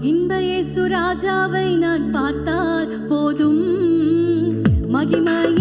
இன்ப சுராஜாவை ராஜாவை நான் பார்த்தால் போதும். மகிமை